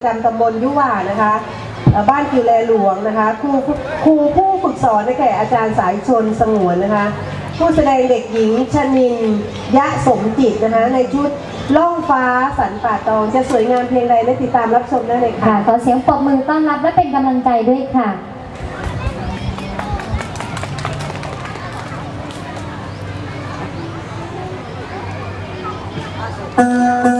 ประจำตำบลยุวานะคะบ้านกิวแลหลวงนะคะครูครูผู้ฝึกสอนได้แก่อาจารย์สายชนสงวนนะคะ ผู้แสดงเด็กหญิงชนินยะสมจิตนะคะในชุดล่องฟ้าสันป่าตองจะสวยงามเพียงใดได้ติดตามรับชมได้เลยค่ะ ค่ะขอเสียงปรบมือต้อนรับและเป็นกำลังใจด้วยค่ะข